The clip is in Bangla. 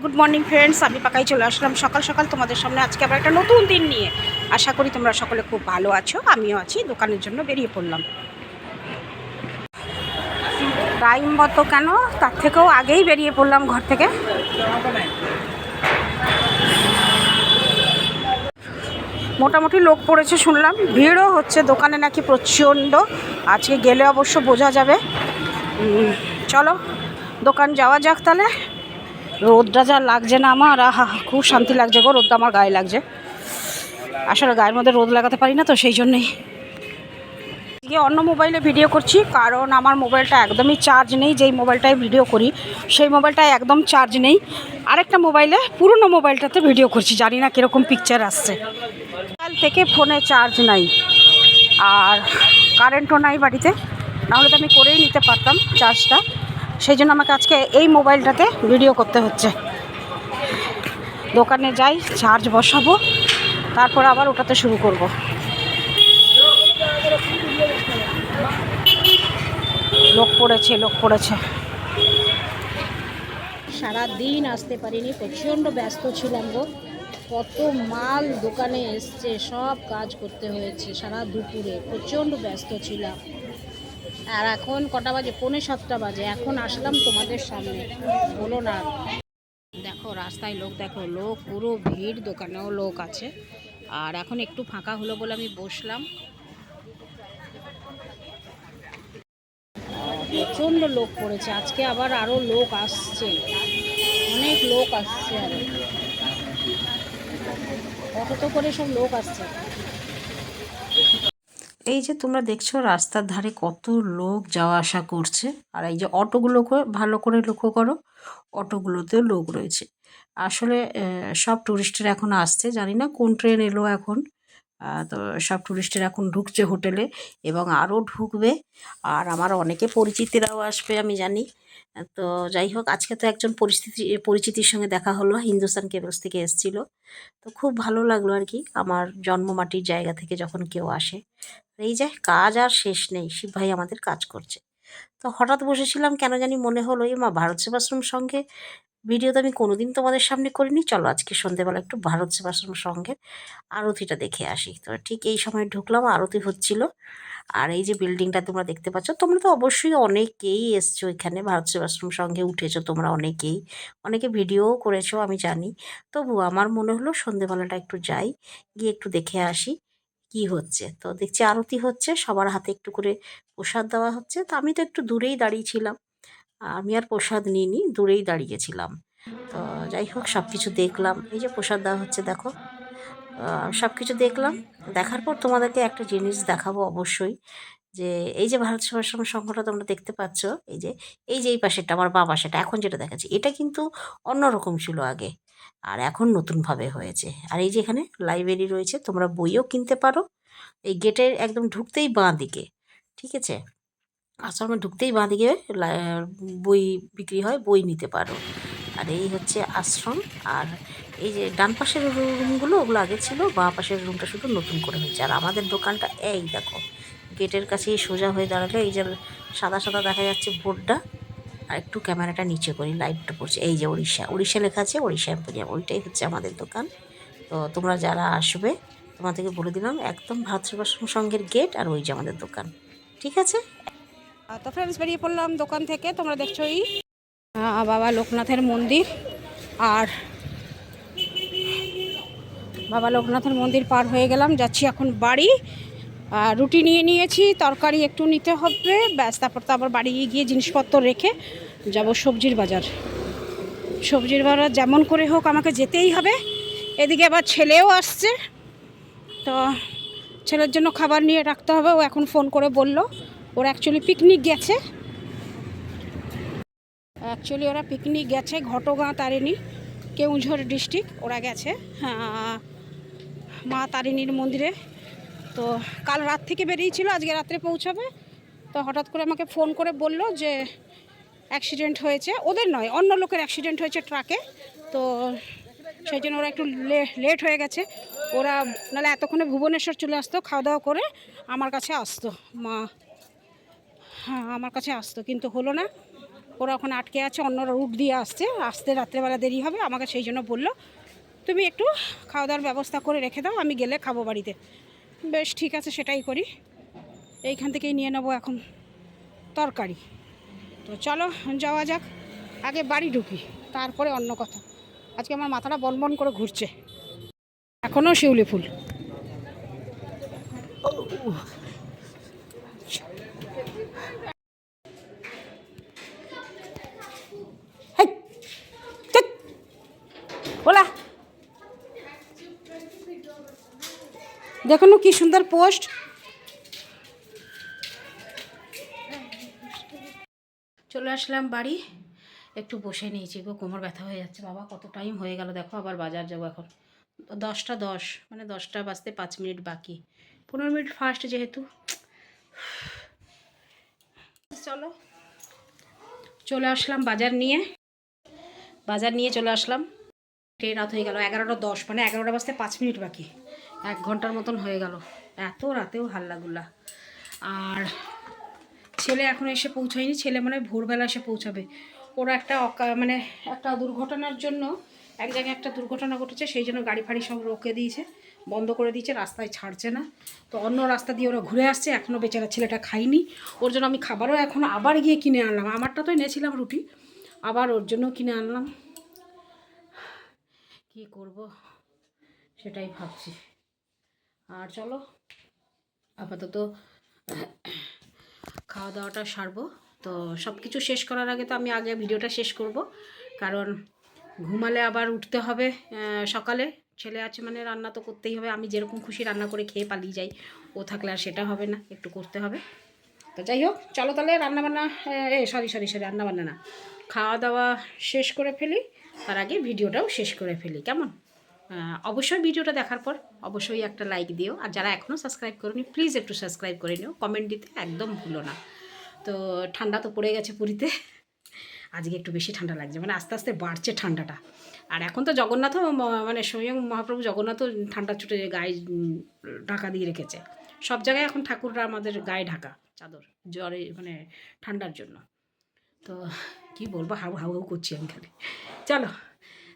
গুড মর্নিং ফ্রেন্ডস আমি পাকাই চলে আসলাম সকাল সকাল তোমাদের সামনে। আজকে আবার একটা নতুন দিন নিয়ে আশা করি তোমরা সকলে খুব ভালো আছো, আমিও আছি, দোকানের জন্য বেরিয়ে পড়লাম। টাইম মতো কেন? তার থেকেও আগেই বেরিয়ে পড়লাম ঘর থেকে। মোটামুটি লোক পড়েছে শুনলাম। ভিড়ও হচ্ছে, দোকানে নাকি প্রচণ্ড। আজকে গেলে অবশ্য বোঝা যাবে। চলো, দোকান যাওয়া যাক তাহলে। রোদটা যা লাগছে না আমার, আহা, খুব শান্তি লাগছে গো, রোদটা আমার গায়ে লাগছে। আসলে গায়ের মধ্যে রোদ লাগাতে পারি না তো, সেই জন্যেই। আজকে অন্য মোবাইলে ভিডিও করছি, কারণ আমার মোবাইলটা একদমই চার্জ নেই, যেই মোবাইলটায় ভিডিও করি, সেই মোবাইলটায় একদম চার্জ নেই। আরেকটা মোবাইলে, পুরনো মোবাইলটাতে ভিডিও করছি, জানি না কীরকম পিকচার আসছে। কাল থেকে ফোনে চার্জ নাই, আর কারেন্টও নাই বাড়িতে, নাহলে তো আমি করেই নিতে পারতাম চার্জটা সেই জন্য আমাকে আজকে এই মোবাইলটাতে ভিডিও করতে হচ্ছে। দোকানে যাই চার্জ বসাবো, তারপর আবার ওটাতে শুরু করব। লোক পড়েছে লোক পড়েছে। সারা দিন আসতে পারিনি, প্রচণ্ড ব্যস্ত ছিলাম গো। কত মাল দোকানে এসছে, সব কাজ করতে হয়েছে সারা দুপুরে, প্রচণ্ড ব্যস্ত ছিলাম। আর এখন কটা বাজে? পৌনে সাতটা বাজে। এখন আসলাম তোমাদের সামনে। বলো না দেখো, রাস্তায় লোক, দেখো, লোক, পুরো ভিড়, দোকানেও লোক আছে। আর এখন একটু ফাঁকা হলো বলে আমি বসলাম। প্রচণ্ড লোক পড়েছে। আজকে আবার আরও লোক আসছে। অনেক লোক আসছে আরও। অটো করে সব লোক আসছে। এই যে তোমরা দেখছ রাস্তার ধারে কত লোক যাওয়া আসা করছে, আর এই যে অটোগুলোকে ভালো করে লক্ষ্য করো, অটোগুলোতেও লোক রয়েছে। আসলে সব টুরিস্টের এখন আসছে, জানি না কোন ট্রেন এলো এখন। তো সব টুরিস্টের এখন ঢুকছে হোটেলে এবং আরও ঢুকবে, আর আমার অনেকে পরিচিতিরাও আসবে, আমি জানি। তো যাই হোক, আজকে তো একজন পরিস্থিতি, পরিচিতির সঙ্গে দেখা হলো, হিন্দুস্তান কেবলস থেকে এসছিল। তো খুব ভালো লাগল আর কি, আমার জন্মমাটির জায়গা থেকে যখন কেউ আসে। এই যে কাজ আর শেষ নেই, শিব ভাই আমাদের কাজ করছে। তো হঠাৎ বসেছিলাম, কেন জানি মনে হলো এই মা, ভারত সেবাশ্রম সঙ্গে ভিডিও তো আমি কোনোদিন তোমাদের সামনে করিনি, চলো আজকে সন্ধেবেলা একটু ভারত সেবাশ্রম সঙ্গে আরতিটা দেখে আসি। তো ঠিক এই সময় ঢুকলাম, আরতি হচ্ছিল। আর এই যে বিল্ডিংটা তোমরা দেখতে পাচ্ছ, তোমরা তো অবশ্যই অনেকেই এসছো এখানে ভারত সেবাশ্রম সঙ্গে উঠেছো, তোমরা অনেকেই। অনেকে ভিডিওও করেছ, আমি জানি। তবু আমার মনে হলো সন্ধেবেলাটা একটু যাই, গিয়ে একটু দেখে আসি। কি হচ্ছে? তো দেখছি আরতি হচ্ছে, সবার হাতে একটু করে প্রসাদ দেওয়া হচ্ছে। তো আমি তো একটু দূরেই দাঁড়িয়েছিলাম আমি আর প্রসাদ নিইনি, দূরেই দাঁড়িয়েছিলাম তো যাই হোক সব কিছু দেখলাম। এই যে প্রসাদ দেওয়া হচ্ছে, দেখো। সব কিছু দেখলাম। দেখার পর তোমাদেরকে একটা জিনিস দেখাবো অবশ্যই। যে, এই যে ভারত সেবাশ্রম সংঘটা তোমরা দেখতে পাচ্ছ, এই যে এই যে এই পাশেরটা, আমার বাবা সেটা, এখন যেটা দেখাচ্ছি, এটা কিন্তু অন্যরকম ছিল আগে। আর এখন নতুনভাবে হয়েছে। আর এই যে এখানে লাইব্রেরি রয়েছে, তোমরা বইও কিনতে পারো। এই গেটের একদম ঢুকতেই বাঁ দিকে, ঠিক আছে? আশ্রমে ঢুকতেই বাঁ দিকে বই বিক্রি হয়, বই নিতে পারো। আর এই হচ্ছে আশ্রম, আর এই যে ডান পাশের রুমগুলো ওগুলো আগে ছিল, বাঁ পাশের রুমটা শুধু নতুন করে হয়েছে। আর আমাদের দোকানটা, এই দেখো গেটের কাছেই সোজা হয়ে দাঁড়ালে এই যে সাদা সাদা দেখা যাচ্ছে বোর্ডটা, আর একটু ক্যামেরাটা নিচে করি, লাইটটা পড়ছে। এই যে উড়িষ্যা উড়িষ্যা লেখা আছে উড়িষ্যা এম্পোরিয়াম, ওইটাই হচ্ছে আমাদের দোকান। তো তোমরা যারা আসবে, তোমাদেরকে বলে দিলাম, একদম ভারত সঙ্গের গেট আর ওই যে আমাদের দোকান। ঠিক আছে? তো ফ্রেন্ডস বেরিয়ে পড়লাম দোকান থেকে, তোমরা দেখছ এই বাবা লোকনাথের মন্দির, আর বাবা লোকনাথের মন্দির পার হয়ে গেলাম, যাচ্ছি এখন বাড়ি। রুটি নিয়ে নিয়েছি তরকারি একটু নিতে হবে। ব্যাস তারপর তো আবার বাড়ি গিয়ে জিনিসপত্র রেখে যাব সবজির বাজার। সবজির বাজার যেমন করে হোক আমাকে যেতেই হবে। এদিকে আবার ছেলেও আসছে। তো ছেলের জন্য খাবার নিয়ে রাখতে হবে। ও এখন ফোন করে বলল ওরা অ্যাকচুয়ালি পিকনিক গেছে। অ্যাকচুয়ালি ওরা পিকনিক গেছে ঘটগাঁ তারিণী কেউঝর ডিস্ট্রিক্ট ওরা গেছে। হ্যাঁ, মা তারিণীর মন্দিরে। তো কাল রাত থেকে বেরিয়েছিল, আজকে রাত্রে পৌঁছাবে। তো হঠাৎ করে আমাকে ফোন করে বলল যে অ্যাক্সিডেন্ট হয়েছে। ওদের নয়, অন্য লোকের অ্যাক্সিডেন্ট হয়েছে ট্রাকে তো সেই জন্য ওরা একটু লেট হয়ে গেছে। ওরা নাহলে এতক্ষণে ভুবনেশ্বর চলে আসতো খাওয়া দাওয়া করে আমার কাছে আসতো। মা হ্যাঁ আমার কাছে আসতো, কিন্তু হলো না। ওরা ওখানে আটকে আছে অন্য রুট দিয়ে আসছে। আসতে রাত্রেবেলা দেরি হবে, আমাকে সেই জন্য বলল, তুমি একটু খাওয়া দাওয়ার ব্যবস্থা করে রেখে দাও, আমি গেলে খাব বাড়িতে। বেশ, ঠিক আছে, সেটাই করি। এইখান থেকেই নিয়ে নেব এখন তরকারি। তো চলো, যাওয়া যাক, আগে বাড়ি ঢুকি, তারপরে অন্য কথা। আজকে আমার মাথাটা বনবন করে ঘুরছে। এখনও শিউলি ফুল। দেখুন কি সুন্দর পোস্ট। চলে আসলাম বাড়ি। একটু বসে নিয়েছি গো, কোমর ব্যথা হয়ে যাচ্ছে। বাবা, কত টাইম হয়ে গেল, দেখো আবার বাজার যাব এখন। দশটা দশ মানে দশটা বাজতে পাঁচ মিনিট বাকি। পনেরো মিনিট ফার্স্ট যেহেতু। চলো, চলে আসলাম বাজার নিয়ে। বাজার নিয়ে চলে আসলাম। ট্রেন রাত হয়ে গেল, এগারোটা দশ মানে এগারোটা বাজতে পাঁচ মিনিট বাকি। এক ঘণ্টার মতন হয়ে গেল। এত রাতেও হাল্লাগুল্লা আর ছেলে এখন এসে পৌঁছায়নি। ছেলে মানে ভোরবেলা এসে পৌঁছাবে। ওরা একটা মানে একটা দুর্ঘটনার জন্য, এক জায়গায় একটা দুর্ঘটনা ঘটেছে, সেই জন্য গাড়ি ফাড়ি সব রোকে দিয়েছে, বন্ধ করে দিয়েছে, রাস্তায় ছাড়ছে না। তো অন্য রাস্তা দিয়ে ওরা ঘুরে আসছে এখনও বেচারা ছেলেটা খাইনি ওর জন্য আমি খাবারও এখন আবার গিয়ে কিনে আনলাম। আমারটা তো এনেছিলাম রুটি, আবার ওর জন্য কিনে আনলাম। কি করব? সেটাই ভাবছি। আর চলো আপাতত খাওয়া দাওয়াটা সারবো। তো সব কিছু শেষ করার আগে তো আমি আগে ভিডিওটা শেষ করব। কারণ ঘুমালে আবার উঠতে হবে সকালে। ছেলে আছে মানে রান্না তো করতেই হবে। আমি যেরকম খুশি রান্না করে খেয়ে পালিয়ে যাই। ও থাকলে আর সেটা হবে না, একটু করতে হবে। তো যাই হোক, চলো তাহলে রান্নাবান্না, এ সরি সরি সরি রান্নাবান্না না। খাওয়া দাওয়া শেষ করে ফেলি, তার আগে ভিডিওটাও শেষ করে ফেলি। কেমন? অবশ্যই ভিডিওটা দেখার পর অবশ্যই একটা লাইক দিও। আর যারা এখনও সাবস্ক্রাইব করনি প্লিজ একটু সাবস্ক্রাইব করে নিও। কমেন্ট দিতে একদম ভুলো না। তো ঠান্ডা তো পড়ে গেছে পুরীতে। আজকে একটু বেশি ঠান্ডা লাগছে মানে আস্তে আস্তে বাড়ছে ঠান্ডাটা। আর এখন তো জগন্নাথও মানে স্বয়ং মহাপ্রভু জগন্নাথও ঠান্ডা ছুটে গায়ে ঢাকা দিয়ে রেখেছে। সব জায়গায় এখন ঠাকুররা আমাদের গায়ে ঢাকা, চাদর জ্বরে মানে ঠান্ডার জন্য। তো কি বলব, হাউ হাউ হাউ করছি আমি খালি। চলো।